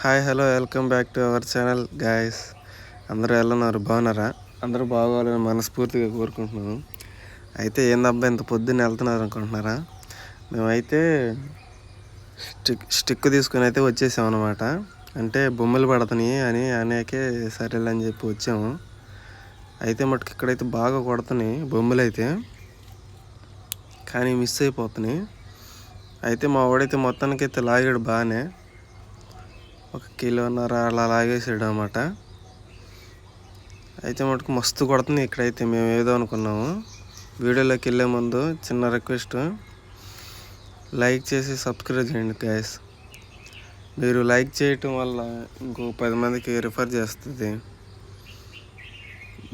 Hi hello welcome back to our channel. Guys అందరూ ఎలా ఉన్నారు బాగున్నారా? అందరూ బాగోవాలని మనస్ఫూర్తిగా కోరుకుంటున్నాను. అయితే ఏందబ్బా ఇంత పొద్దున్న వెళ్తున్నారు అనుకుంటున్నారా? మేమైతే స్టిక్ స్టిక్ తీసుకుని అయితే వచ్చేసాం అనమాట అంటే బొమ్మలు పడుతున్నాయి అని అనేకే సరేలే అని చెప్పి వచ్చాము. అయితే మటుకు ఇక్కడైతే బాగా కొడుతున్నాయి బొమ్మలు అయితే. కానీ మిస్ అయిపోతున్నాయి. అయితే మా వాడైతే మొత్తానికి అయితే లాగాడు బాగానే. ఒక కిలోన్నర అలా లాగేసాడు అనమాట అయితే మటుకు మస్తు కొడుతుంది ఇక్కడైతే మేము ఏదో అనుకున్నాము. వీడియోలోకి వెళ్ళే ముందు చిన్న రిక్వెస్ట్. లైక్ చేసి సబ్స్క్రైబ్ చేయండి గ్యాస్ మీరు లైక్ చేయటం వల్ల ఇంకో పది మందికి రిఫర్ చేస్తుంది.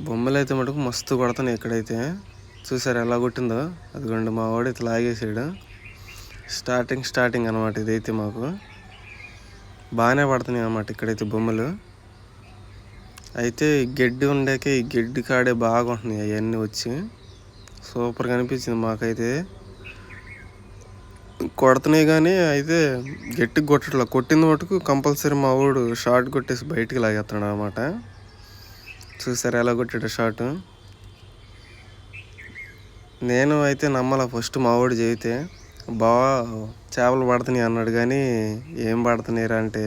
బొమ్మలు అయితే మటుకు మస్తు కొడుతున్నాయి ఎక్కడైతే చూసారు ఎలా కొట్టిందో? అదిగోండి మా వాడు ఇట్లా లాగేసాడు. స్టార్టింగ్ స్టార్టింగ్ అనమాట ఇదైతే మాకు. బాగానే పడుతున్నాయి అన్నమాట ఇక్కడైతే బొమ్మలు. అయితే గడ్డి ఉండాక ఈ గడ్డి కాడే బాగా ఉంటున్నాయి అవన్నీ వచ్చి. సూపర్గా అనిపించింది మాకైతే. కొడుతున్నాయి కానీ అయితే గట్టికి కొట్టట్లా. కొట్టింది మటుకు కంపల్సరీ మా ఊడు షార్ట్ కొట్టేసి బయటికి లాగేస్తున్నాడు అనమాట చూసారు ఎలా కొట్టాడు షార్ట్. నేను అయితే నమ్మాల ఫస్ట్ మా ఊడు చేయితే బావా చేపలు పడుతున్నాయి అన్నాడు కానీ ఏం పడుతున్నాయిరా అంటే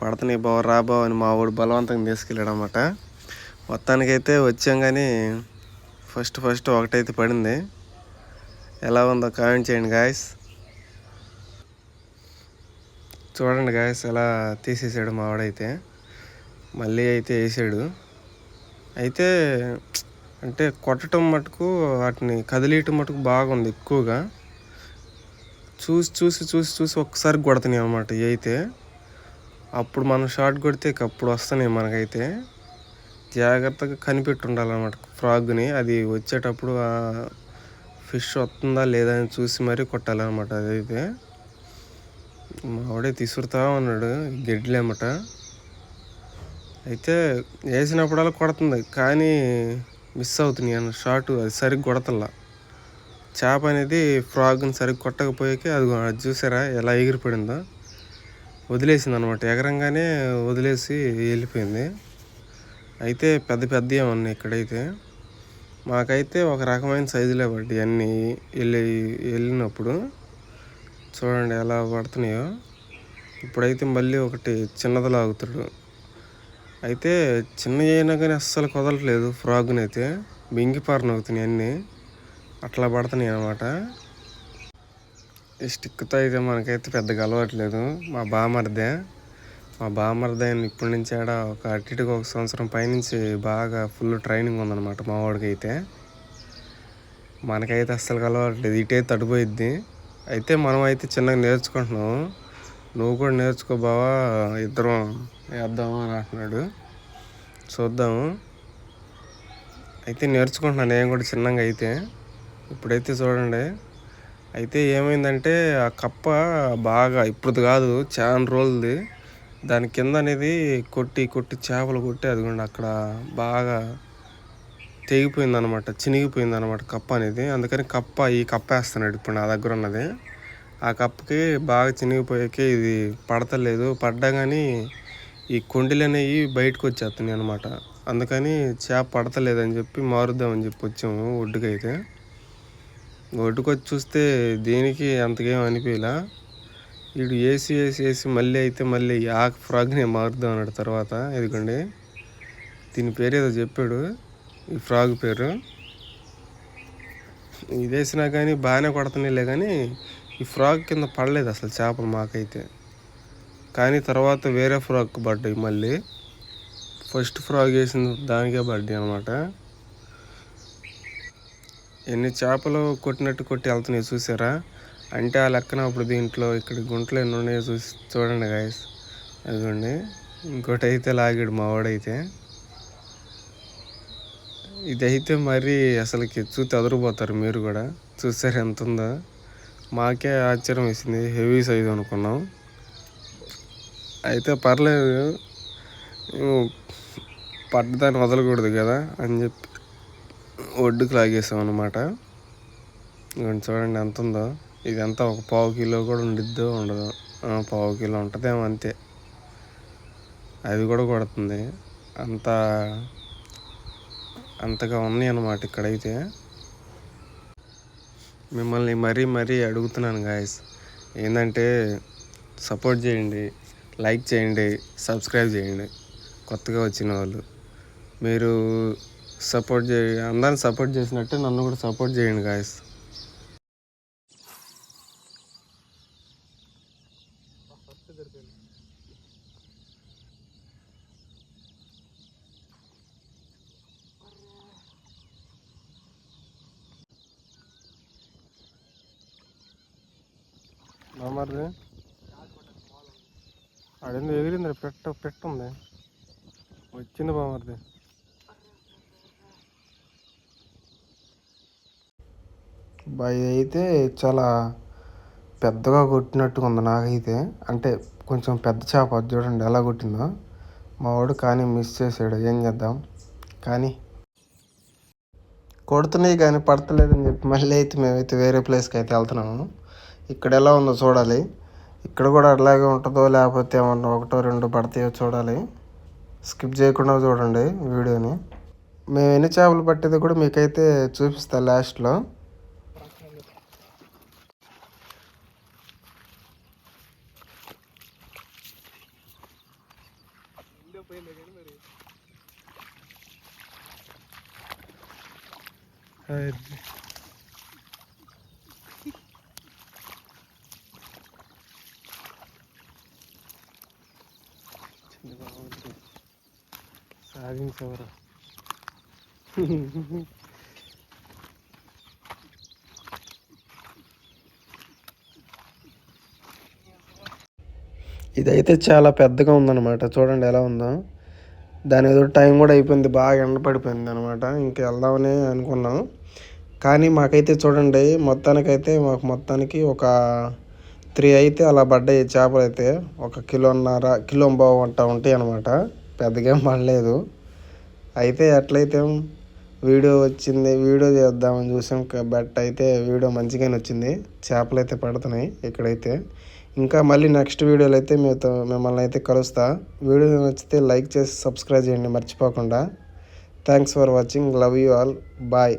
పడుతున్నాయి బావ రా బావ అని మా ఊడు బలవంతంగా తీసుకెళ్ళాడు అనమాట మొత్తానికైతే వచ్చాం కానీ ఫస్ట్ ఫస్ట్ ఒకటైతే పడింది. ఎలా ఉందో కామెంట్ చేయండి గాయస్. చూడండి గాయస్ ఎలా తీసేసాడు మా వాడైతే. మళ్ళీ అయితే వేసాడు. అయితే అంటే కొట్టడం మటుకు వాటిని కదిలియటం మటుకు బాగుంది ఎక్కువగా. చూసి చూసి చూసి చూసి ఒక్కసారి కొడుతున్నాయి అనమాట అయితే అప్పుడు మనం షార్ట్ కొడితే అప్పుడు వస్తున్నాయి మనకైతే. జాగ్రత్తగా కనిపెట్టి ఉండాలన్నమాట ఫ్రాగ్ని. అది వచ్చేటప్పుడు ఫిష్ వస్తుందా లేదా అని చూసి మరీ కొట్టాలన్నమాట అదైతే. మావాడే తీసుకుతా ఉన్నాడు గడ్డిలేమట అయితే వేసినప్పుడల్లా కొడుతుంది కానీ మిస్ అవుతున్నాయి అన్న షార్ట్ అది సరిగ్గా కొడతల్లా. చేప అనేది ఫ్రాగ్ని సరిగ్గా కొట్టకపోయాక అది చూసారా ఎలా ఎగిరిపడిందో. వదిలేసింది అనమాట ఎగరంగానే వదిలేసి వెళ్ళిపోయింది. అయితే పెద్ద పెద్దవి ఉన్నాయి ఇక్కడైతే. మాకైతే ఒక రకమైన సైజులే పడ్డాయి అన్నీ వెళ్ళి వెళ్ళినప్పుడు. చూడండి ఎలా పడుతున్నాయో. ఇప్పుడైతే మళ్ళీ ఒకటి చిన్నది లాగుతాడు. అయితే చిన్న అయినా కానీ అస్సలు కుదరట్లేదు ఫ్రాగ్ని అయితే బింగిపారనవుతున్నాయి అన్నీ. అట్లా పడుతున్నాయి అనమాట ఈ స్టిక్తో అయితే మనకైతే పెద్దగా అలవాట్లేదు. మా బామర్దే మా బామర్దే ఇప్పటి నుంచి ఆడ ఒక అటు ఇటుగా ఒక సంవత్సరం పైనుంచి బాగా ఫుల్ ట్రైనింగ్ ఉందన్నమాట మా వాడికి అయితే మనకైతే అస్సలు కలవట్లేదు ఇటే తడిపోయిద్ది. అయితే మనం అయితే చిన్నగా నేర్చుకుంటున్నాం. నువ్వు కూడా నేర్చుకో బావా ఇద్దరం వేద్దాము అని అంటున్నాడు. చూద్దాము అయితే నేర్చుకుంటున్నాను నేను కూడా చిన్నగా అయితే. ఇప్పుడైతే చూడండి. అయితే ఏమైందంటే ఆ కప్ప బాగా ఇప్పుడు కాదు చాలా రోజులది. దాని కింద అనేది కొట్టి కొట్టి చేపలు కొట్టి అదిగోండి అక్కడ బాగా తెగిపోయింది అనమాట చినిగిపోయింది అనమాట కప్ప అనేది. అందుకని కప్ప ఈ కప్ప వేస్తున్నాడు ఇప్పుడు నా దగ్గర ఉన్నది. ఆ కప్పకి బాగా చినిగిపోయాకే ఇది పడతలేదు. పడ్డా కానీ ఈ కొండలు అనేవి బయటకు వచ్చేస్తున్నాయి అనమాట అందుకని చేప పడతలేదని చెప్పి మారుద్దామని చెప్పి వచ్చాము ఒడ్డుకైతే. ఒడ్డుకొచ్చి చూస్తే దేనికి అంతకేం అనిపించలా వీడు ఏసీ వేసి వేసి మళ్ళీ అయితే మళ్ళీ ఆ ఫ్రాగ్ని మారుద్దాం అన్నాడు తర్వాత ఇదిగోండి దీని పేరు ఏదో చెప్పాడు ఈ ఫ్రాగ్ పేరు. ఇది వేసినా కానీ బాగానే కొడుతున్నాయిలే కానీ ఈ ఫ్రాగ్ కింద పడలేదు అసలు చేపలు మాకైతే. కానీ తర్వాత వేరే ఫ్రాగ్ పడ్డాయి మళ్ళీ. ఫస్ట్ ఫ్రాగ్ వేసిన దానికే పడ్డాయి అనమాట ఎన్ని చేపలు కొట్టినట్టు కొట్టి వెళ్తున్నాయి చూసారా? అంటే ఆ లెక్కన అప్పుడు దీంట్లో ఇక్కడ గుంటలు ఎన్ని ఉన్నాయో చూసి చూడండి గాయస్ అదిగోండి. ఇంకోటి అయితే లాగాడు మావాడైతే. ఇదైతే మరి అసలుకి చూసి అదరిపోతారు మీరు కూడా. చూసారు ఎంత ఉందో మాకే ఆశ్చర్యం వేసింది. హెవీ సైజ్ అనుకున్నాం. అయితే పర్లేదు. పడ్డదాన్ని వదలకూడదు కదా అని చెప్పి ఒడ్డుకు లాగేసాం అనమాట చూడండి ఎంత ఉందో ఇదంతా ఒక పావు కిలో కూడా ఉండిద్దో ఉండదు. పావు కిలో ఉంటుందేమో అంతే. అది కూడా కొడుతుంది. అంత అంతగా ఉన్నాయి అన్నమాట ఇక్కడైతే. మిమ్మల్ని మరీ మరీ అడుగుతున్నాను గాయస్. ఏంటంటే సపోర్ట్ చేయండి లైక్ చేయండి సబ్స్క్రైబ్ చేయండి. కొత్తగా వచ్చిన వాళ్ళు. మీరు సపోర్ట్ చే అందరిని సపోర్ట్ చేసినట్టే నన్ను కూడా సపోర్ట్ చేయండి గాయస్ బామర్ది. అడింది ఎగిరింది పెట్ట పెట్టుంది వచ్చింది బామర్ది. బాయ్ అయితే చాలా పెద్దగా కొట్టినట్టుగా ఉంది నాకైతే. అంటే కొంచెం పెద్ద చేప చూడండి ఎలా కొట్టిందో. మా వాడు కానీ మిస్ చేసాడు ఏం చేద్దాం. కానీ కొడుతున్నాయి కానీ పడతలేదని చెప్పి మళ్ళీ అయితే మేమైతే వేరే ప్లేస్కి అయితే వెళ్తున్నాము. ఇక్కడ ఎలా ఉందో చూడాలి. ఇక్కడ కూడా అట్లాగే ఉంటుందో లేకపోతే ఏమన్నా ఒకటో రెండు పడతాయో చూడాలి. స్కిప్ చేయకుండా చూడండి వీడియోని. మేము ఎన్ని చేపలు పట్టేది కూడా మీకైతే చూపిస్తా లాస్ట్లో. Hadi. Şimdi bak orada. Sağ gün sonra. ఇదైతే చాలా పెద్దగా ఉందన్నమాట. చూడండి ఎలా ఉందో. దాని ఏదో టైం కూడా అయిపోయింది బాగా ఎండ పడిపోయింది అనమాట ఇంక వెళ్దామని అనుకున్నాం. కానీ మాకైతే చూడండి మొత్తానికైతే మాకు మొత్తానికి ఒక త్రీ అయితే అలా పడ్డాయి చేపలు అయితే. ఒక కిలోన్నర కిలో బావు వంట ఉంటాయి అనమాట పెద్దగా ఏం పడలేదు. అయితే ఎట్లయితే వీడియో వచ్చింది వీడియో చేద్దామని చూసాం. బట్ అయితే వీడియో మంచిగానే వచ్చింది. చేపలు అయితే పడుతున్నాయి ఇక్కడైతే. ఇంకా మళ్ళీ నెక్స్ట్ వీడియోలో అయితే మీతో మిమ్మల్ని అయితే కలుస్తా. వీడియో నచ్చితే లైక్ చేసి సబ్స్క్రైబ్ చేయండి మర్చిపోకుండా. Thanks for watching love you all bye